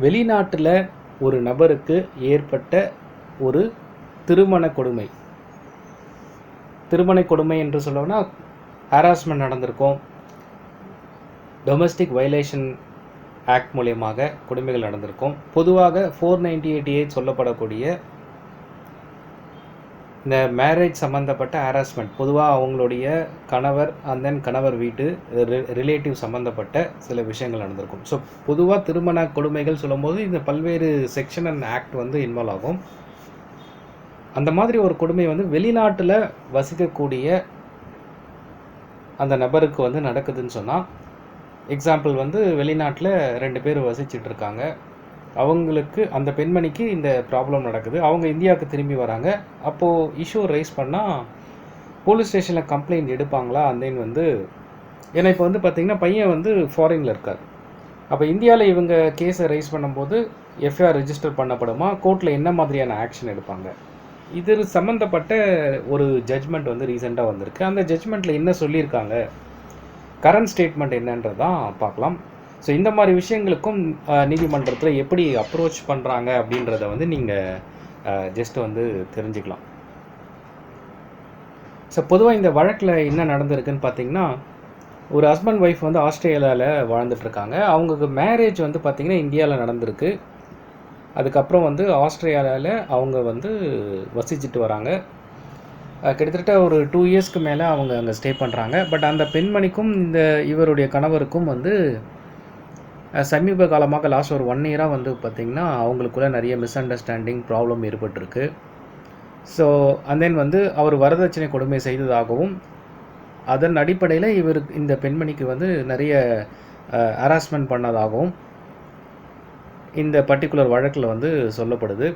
வெளிநாட்டில் ஒரு நபருக்கு ஏற்பட்ட ஒரு திருமண கொடுமை. திருமண கொடுமை என்று சொல்லணும்னா ஹராஸ்மெண்ட் நடந்திருக்கும். டொமஸ்டிக் வயலேஷன் ஆக்ட் மூலியமாக கொடுமைகள் நடந்திருக்கும். பொதுவாக ஃபோர் நைன்டி எயிட் எயிட் சொல்லப்படக்கூடிய இந்த மேரேஜ் சம்மந்தப்பட்ட ஹாராஸ்மெண்ட் பொதுவாக அவங்களுடைய கணவர் அண்ட் தென் கணவர் வீட்டு ரிலேட்டிவ் சம்மந்தப்பட்ட சில விஷயங்கள் நடந்திருக்கும். ஸோ பொதுவாக திருமண கொடுமைகள் சொல்லும்போது இந்த பல்வேறு செக்ஷன் அண்ட் ஆக்ட் வந்து இன்வால்வ் ஆகும். அந்த மாதிரி ஒரு கொடுமை வந்து வெளிநாட்டில் வசிக்கக்கூடிய அந்த நபருக்கு வந்து நடக்குதுன்னு சொன்னால் எக்ஸாம்பிள் வந்து வெளிநாட்டில் ரெண்டு பேர் வசிச்சிட்டு இருக்காங்க. அவங்களுக்கு அந்த பெண்மணிக்கு இந்த ப்ராப்ளம் நடக்குது. அவங்க இந்தியாவுக்கு திரும்பி வராங்க. அப்போது இஷ்யூ ரைஸ் பண்ணால் போலீஸ் ஸ்டேஷனில் கம்ப்ளைண்ட் எடுப்பாங்களா? அந்தேன் வந்து ஏன்னா இப்போ வந்து பார்த்திங்கன்னா பையன் வந்து ஃபாரினில் இருக்கார். அப்போ இந்தியாவில் இவங்க கேஸை ரைஸ் பண்ணும்போது எஃப்ஐஆர் ரிஜிஸ்டர் பண்ணப்படுமா? கோர்ட்டில் என்ன மாதிரியான ஆக்ஷன் எடுப்பாங்க? இது சம்மந்தப்பட்ட ஒரு ஜட்ஜ்மெண்ட் வந்து ரீசெண்டாக வந்திருக்கு. அந்த ஜட்ஜ்மெண்ட்டில் என்ன சொல்லியிருக்காங்க? கரண்ட் ஸ்டேட்மெண்ட் என்னன்றதான் பார்க்கலாம். ஸோ இந்த மாதிரி விஷயங்களுக்கும் நீதிமன்றத்தில் எப்படி அப்ரோச் பண்ணுறாங்க அப்படின்றத வந்து நீங்கள் ஜஸ்ட் வந்து தெரிஞ்சுக்கலாம். ஸோ பொதுவாக இந்த வழக்கில் என்ன நடந்திருக்குன்னு பார்த்தீங்கன்னா ஒரு ஹஸ்பண்ட் ஒய்ஃப் வந்து ஆஸ்திரேலியாவில் வாழ்ந்துட்டுருக்காங்க. அவங்களுக்கு மேரேஜ் வந்து பார்த்திங்கன்னா இந்தியாவில் நடந்திருக்கு. அதுக்கப்புறம் வந்து ஆஸ்திரேலியாவில் அவங்க வந்து வசிச்சுட்டு வராங்க. கிட்டத்தட்ட ஒரு டூ இயர்ஸ்க்கு மேலே அவங்க அங்கே ஸ்டே பண்ணுறாங்க பட் அந்த பெண்மணிக்கும் இந்த இவருடைய கணவருக்கும் வந்து சமீப காலமாக லாஸ்ட் ஒரு ஒன் இயராக வந்து பார்த்திங்கன்னா அவங்களுக்குள்ள நிறைய மிஸ் அண்டர்ஸ்டாண்டிங் ப்ராப்ளம் ஏற்பட்டிருக்கு. ஸோ அண்ட் தென் வந்து அவர் வரதட்சணை கொடுமை செய்ததாகவும் அதன் அடிப்படையில் இவர் இந்த பெண்மணிக்கு வந்து நிறைய ஹராஸ்மெண்ட் பண்ணதாகவும் இந்த பர்டிகுலர் வழக்கில் வந்து சொல்லப்படுது.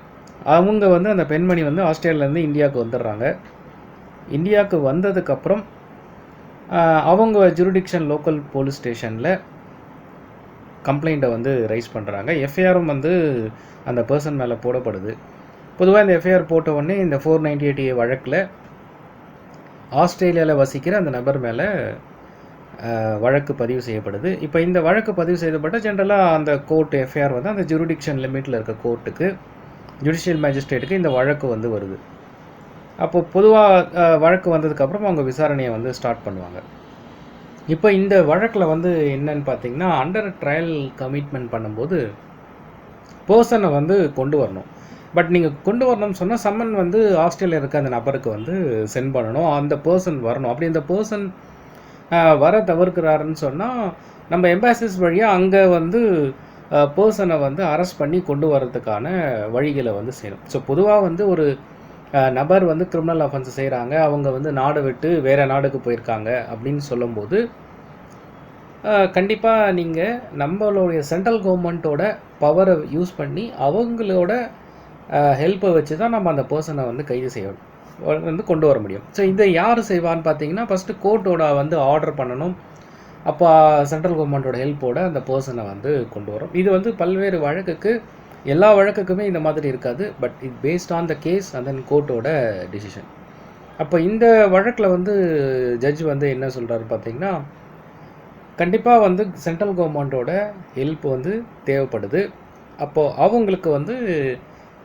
அவங்க வந்து அந்த பெண்மணி வந்து ஆஸ்திரேலியாலேருந்து இந்தியாவுக்கு வந்துடுறாங்க. இந்தியாவுக்கு வந்ததுக்கப்புறம் அவங்க ஜுரிடிக்ஷன் லோக்கல் போலீஸ் ஸ்டேஷனில் கம்ப்ளைண்ட்டை வந்து ரைஸ் பண்ணுறாங்க எஃப்ஐஆரும் வந்து அந்த பர்சன் மேலே போடப்படுது. பொதுவாக இந்த எஃப்ஐஆர் போட்ட உடனே இந்த ஃபோர் நைன்டி எயிட் ஏ வழக்கில் ஆஸ்திரேலியாவில் வசிக்கிற அந்த நபர் மேலே வழக்கு பதிவு செய்யப்படுது. இப்போ இந்த வழக்கு பதிவு செய்யப்பட்ட ஜென்ரலாக அந்த கோர்ட் எஃப்ஐஆர் வந்து அந்த ஜுரிடிக்ஷன் லிமிட்டில் இருக்க கோர்ட்டுக்கு ஜுடிஷியல் மேஜிஸ்ட்ரேட்டுக்கு இந்த வழக்கு வந்து வருது. அப்போது பொதுவாக வழக்கு வந்ததுக்கப்புறம் அவங்க விசாரணையை வந்து ஸ்டார்ட் பண்ணுவாங்க. இப்போ இந்த வழக்கில் வந்து என்னன்னு பார்த்தீங்கன்னா அண்டர் ட்ரையல் கமிட்மெண்ட் பண்ணும்போது பர்சனை வந்து கொண்டு வரணும். பட் நீங்கள் கொண்டு வரணும்னு சொன்னால் சம்மன் வந்து ஆஸ்திரேலியா இருக்க அந்த நபருக்கு வந்து சென்ட் பண்ணணும். அந்த பர்சன் வரணும். அப்படி அந்த பர்சன் வர தவிர்க்கிறாருன்னு சொன்னால் நம்ம எம்பாசிஸ் வழியாக அங்கே வந்து பர்சனை வந்து அரெஸ்ட் பண்ணி கொண்டு வரதுக்கான வழிகளை வந்து செய்யணும் ஸோ பொதுவாக வந்து ஒரு நபர் வந்து கிரிமினல் அஃபென்ஸ் செய்கிறாங்க அவங்க வந்து நாடு விட்டு வேறு நாடுக்கு போயிருக்காங்க அப்படின்னு சொல்லும்போது கண்டிப்பாக நீங்கள் நம்மளுடைய சென்ட்ரல் கவர்மெண்ட்டோட பவரை யூஸ் பண்ணி அவங்களோட ஹெல்ப்பை வச்சு தான் நம்ம அந்த பர்சனை வந்து கைது செய்யணும் வந்து கொண்டு வர முடியும். ஸோ இதை யார் செய்வான்னு பார்த்தீங்கன்னா ஃபஸ்ட்டு கோர்ட்டோட வந்து ஆர்டர் பண்ணணும். அப்போ சென்ட்ரல் கவர்மெண்ட்டோட ஹெல்ப்போட அந்த பர்சனை வந்து கொண்டு வரும். இது வந்து பல்வேறு வழக்குக்கு எல்லா வழக்குக்குமே இந்த மாதிரி இருக்காது but it based on the case and then கோர்ட்டோட decision அப்போ இந்த வழக்கில் வந்து ஜட்ஜ் வந்து என்ன சொல்கிறாரு பார்த்தீங்கன்னா கண்டிப்பாக வந்து சென்ட்ரல் கவர்மெண்ட்டோட ஹெல்ப் வந்து தேவைப்படுது. அப்போது அவங்களுக்கு வந்து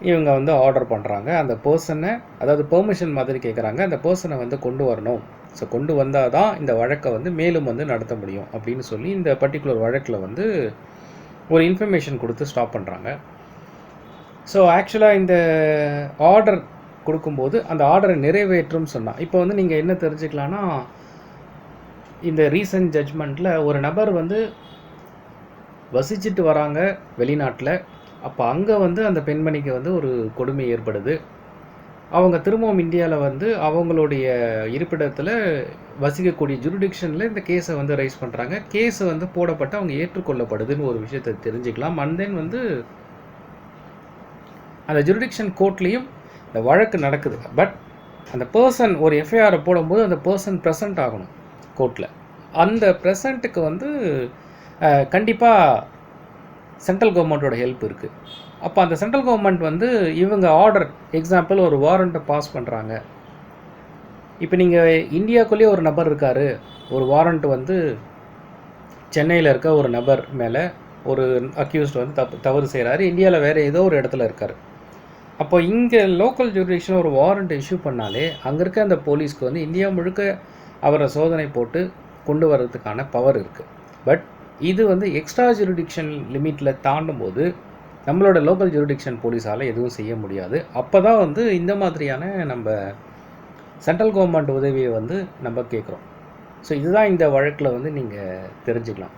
இவங்க வந்து ஆர்டர் பண்ணுறாங்க அந்த பர்சனை அதாவது பெர்மிஷன் மாதிரி கேட்குறாங்க அந்த பர்சனை வந்து கொண்டு வரணும். ஸோ கொண்டு வந்தால் தான் இந்த வழக்கை வந்து மேலும் வந்து நடத்த முடியும் அப்படின்னு சொல்லி இந்த பர்டிகுலர் வழக்கில் வந்து ஒரு இன்ஃபர்மேஷன் கொடுத்து ஸ்டாப் பண்ணுறாங்க ஸோ ஆக்சுவலாக இந்த ஆர்டர் கொடுக்கும்போது அந்த ஆர்டரை நிறைவேற்றும் சொன்னால் இப்போ வந்து நீங்கள் என்ன தெரிஞ்சுக்கலான்னா இந்த ரீசன்ட் ஜட்ஜ்மெண்ட்டில் ஒரு நபர் வந்து வசிச்சுட்டு வராங்க வெளிநாட்டில். அப்போ அங்கே வந்து அந்த பெண்மணிக்கு வந்து ஒரு கொடுமை ஏற்படுது. அவங்க திரும்பவும் இந்தியாவில் வந்து அவங்களுடைய இருப்பிடத்தில் வசிக்கக்கூடிய ஜுரிடிக்ஷனில் இந்த கேஸை வந்து ரைஸ் பண்ணுறாங்க கேஸ் வந்து போடப்பட்டு அவங்க ஏற்றுக்கொள்ளப்படுதுன்னு ஒரு விஷயத்தை தெரிஞ்சுக்கலாம். அண்ட் தென் வந்து அந்த ஜுரிடிக்ஷன் கோர்ட்லேயும் இந்த வழக்கு நடக்குது. பட் அந்த பர்சன் ஒரு எஃப்ஐஆரை போடும்போது அந்த பர்சன் ப்ரெசன்ட் ஆகணும் கோர்ட்டில் அந்த ப்ரெசண்ட்டுக்கு வந்து கண்டிப்பாக சென்ட்ரல் கவர்மெண்ட்டோட ஹெல்ப் இருக்குது அப்போ அந்த சென்ட்ரல் கவர்மெண்ட் வந்து இவங்க ஆர்டர் எக்ஸாம்பிள் ஒரு வாரண்ட்டை பாஸ் பண்ணுறாங்க இப்போ நீங்கள் இந்தியாக்குள்ளேயே ஒரு நபர் இருக்கார். ஒரு வாரண்ட் வந்து சென்னையில் இருக்க ஒரு நபர் மேலே ஒரு அக்யூஸ்ட் வந்து தப்பு தவறு செய்கிறாரு இந்தியாவில் வேறு ஏதோ ஒரு இடத்துல இருக்கார். அப்போ இங்கே லோக்கல் ஜூரிடிக்ஷன் ஒரு வாரண்ட் இஷ்யூ பண்ணாலே அங்கே இருக்க அந்த போலீஸ்க்கு வந்து இந்தியா முழுக்க அவரை சோதனை போட்டு கொண்டு வர்றதுக்கான பவர் இருக்குது பட் இது வந்து எக்ஸ்ட்ரா ஜூரிடிக்ஷன் லிமிட்டில் தாண்டும் போது நம்மளோட லோக்கல் ஜூரிடிக்ஷன் போலீஸால் எதுவும் செய்ய முடியாது. அப்போ தான் வந்து இந்த மாதிரியான நம்ம சென்ட்ரல் கவர்மெண்ட் உதவியை வந்து நம்ம கேட்குறோம் ஸோ இதுதான் இந்த வழக்கில் வந்து நீங்கள் தெரிஞ்சுக்கலாம்.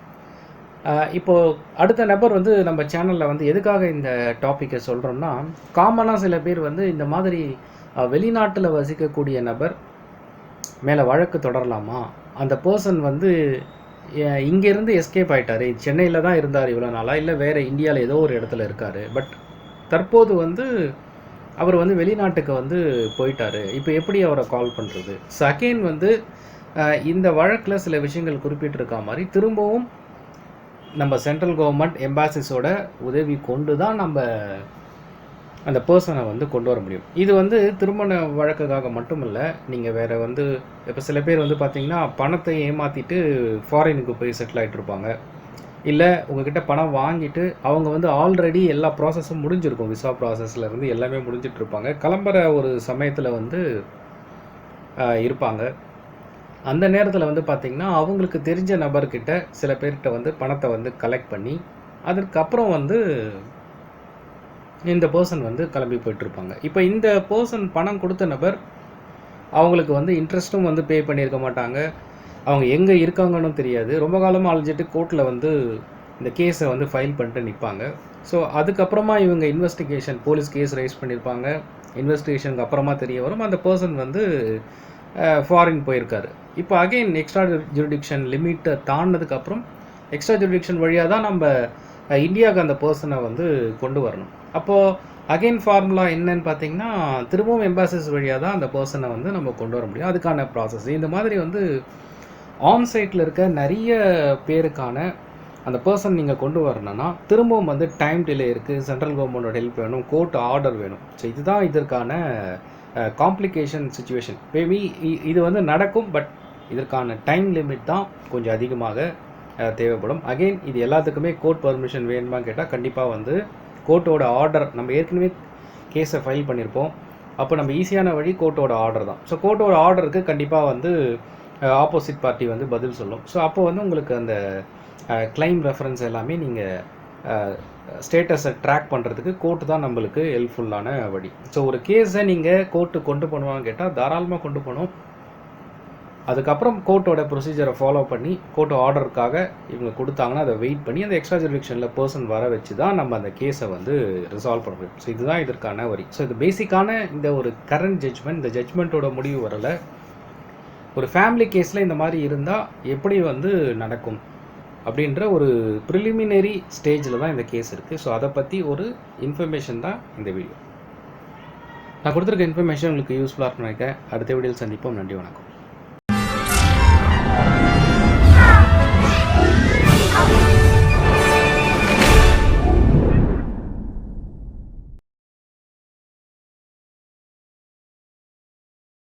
இப்போது அடுத்த நபர் வந்து நம்ம சேனலில் வந்து எதுக்காக இந்த டாப்பிக்கை சொல்கிறோம்னா காமனாக சில பேர் வந்து இந்த மாதிரி வெளிநாட்டில் வசிக்கக்கூடிய நபர் மேலே வழக்கு தொடரலாமா? அந்த பர்சன் வந்து இங்கேருந்து எஸ்கேப் ஆகிட்டார் சென்னையில் தான் இருந்தார் இவ்வளோ நாளாக இல்லை வேறு இந்தியாவில் ஏதோ ஒரு இடத்துல இருக்கார். பட் தற்போது வந்து அவர் வந்து வெளிநாட்டுக்கு வந்து போயிட்டார். இப்போ எப்படி அவரை கால் பண்ணுறது செகண்ட் வந்து இந்த வழக்கில் சில விஷயங்கள் குறிப்பிட்டிருக்க மாதிரி திரும்பவும் நம்ம சென்ட்ரல் கவர்மெண்ட் எம்பாசிஸோட உதவி கொண்டு தான் நம்ம அந்த பர்சனை வந்து கொண்டு வர முடியும். இது வந்து திருமண வழக்குக்காக மட்டும் இல்லை நீங்கள் வேறு வந்து இப்போ சில பேர் வந்து பார்த்தீங்கன்னா பணத்தை ஏமாற்றிட்டு ஃபாரினுக்கு போய் செட்டில் ஆகிட்டு இருப்பாங்க. இல்லை உங்ககிட்ட பணம் வாங்கிட்டு அவங்க வந்து ஆல்ரெடி எல்லா ப்ராசஸும் முடிஞ்சிருக்கும். விசா ப்ராசஸ்லேருந்து எல்லாமே முடிஞ்சிட்ருப்பாங்க கிளம்புற ஒரு சமயத்தில் வந்து இருப்பாங்க. அந்த நேரத்தில் வந்து பார்த்திங்கன்னா அவங்களுக்கு தெரிஞ்ச நபர்கிட்ட சில பேர்கிட்ட வந்து பணத்தை வந்து கலெக்ட் பண்ணி அதற்கப்புறம் வந்து இந்த பர்சன் வந்து கிளம்பி போயிட்டுருப்பாங்க. இப்போ இந்த பர்சன் பணம் கொடுத்த நபர் அவங்களுக்கு வந்து இன்ட்ரெஸ்ட்டும் வந்து பே பண்ணியிருக்க மாட்டாங்க. அவங்க எங்கே இருக்காங்கன்னு தெரியாது. ரொம்ப காலமாக அழிஞ்சிட்டு கோர்ட்டில் வந்து இந்த கேஸை வந்து ஃபைல் பண்ணிட்டு நிற்பாங்க ஸோ அதுக்கப்புறமா இவங்க இன்வெஸ்டிகேஷன் போலீஸ் கேஸ் ரைஸ் பண்ணியிருப்பாங்க இன்வெஸ்டிகேஷனுக்கு அப்புறமா தெரிய வரும். அந்த பர்சன் வந்து ஃபாரின் போயிருக்காரு. இப்போ அகைன் எக்ஸ்ட்ரா ஜூரிடிக்ஷன் லிமிட்டை தாண்டினதுக்கப்புறம் எக்ஸ்ட்ரா ஜூரிடிக்ஷன் வழியாக தான் நம்ம இந்தியாவுக்கு அந்த பர்சனை வந்து கொண்டு வரணும். அப்போது அகைன் ஃபார்முலா என்னன்னு பார்த்தீங்கன்னா திரும்பவும் எம்பாசிஸ் வழியாக தான் அந்த பர்சனை வந்து நம்ம கொண்டு வர முடியும். அதுக்கான ப்ராசஸ் இந்த மாதிரி வந்து ஆன் சைட்டில் இருக்க நிறைய பேருக்கான அந்த பர்சன் நீங்கள் கொண்டு வரணும்னா திரும்பவும் வந்து டைம் டிலே இருக்குது சென்ட்ரல் கவர்மெண்டோட ஹெல்ப் வேணும். கோர்ட் ஆர்டர் வேணும். ஸோ இதுதான் இதற்கான காம்ப்ளிகேஷன் சுச்சுவேஷன் மேபி இது வந்து நடக்கும் பட் இதற்கான டைம் லிமிட் தான் கொஞ்சம் அதிகமாக தேவைப்படும். அகெயின் இது எல்லாத்துக்குமே கோர்ட் பர்மிஷன் வேணுமா கேட்டால் கண்டிப்பாக வந்து கோர்ட்டோட ஆர்டர் நம்ம ஏற்கனவே கேஸை ஃபைல் பண்ணியிருப்போம் அப்போ நம்ம ஈஸியான வழி கோர்ட்டோட ஆர்டர் தான். ஸோ கோர்ட்டோட ஆர்டருக்கு கண்டிப்பாக வந்து ஆப்போசிட் பார்ட்டி வந்து பதில் சொல்லும். ஸோ அப்போ வந்து உங்களுக்கு அந்த கிளைம் ரெஃபரன்ஸ் எல்லாமே நீங்கள் ஸ்டேட்டஸை ட்ராக் பண்ணுறதுக்கு கோர்ட்டு தான் நம்மளுக்கு ஹெல்ப்ஃபுல்லான வழி. ஸோ ஒரு கேஸை நீங்கள் கோர்ட்டு கொண்டு போகணுவான்னு கேட்டால் தாராளமாக கொண்டு போகணும். அதுக்கப்புறம் கோர்ட்டோட ப்ரொசீஜரை ஃபாலோ பண்ணி கோர்ட் ஆர்டருக்காக இவங்க கொடுத்தாங்கன்னா அதை வெயிட் பண்ணி அந்த எக்ஸ்ட்ரா ஜுரிடிக்ஷனில் பர்சன் வர வச்சு தான் நம்ம அந்த கேஸை வந்து ரிசால்வ் பண்ண முடியும். ஸோ இதுதான் இதற்கான வரி ஸோ இது பேசிக்கான இந்த ஒரு கரண்ட் ஜட்ஜ்மெண்ட் இந்த ஜட்ஜ்மெண்ட்டோட முடிவு வரலை. ஒரு ஃபேமிலி கேஸில் இந்த மாதிரி இருந்தால் எப்படி வந்து நடக்கும்? அப்படின்ற ஒரு ப்ரிலிமினரி ஸ்டேஜில் தான் இந்த கேஸ் இருக்குது ஸோ அதை பற்றி ஒரு இன்ஃபர்மேஷன் தான் இந்த வீடியோ நான் கொடுத்துருக்க இன்ஃபர்மேஷன் உங்களுக்கு யூஸ்ஃபுல்லாக இருக்கும் நினைக்கிறேன். அடுத்த வீடியோவில் சந்திப்போம். நன்றி வணக்கம்.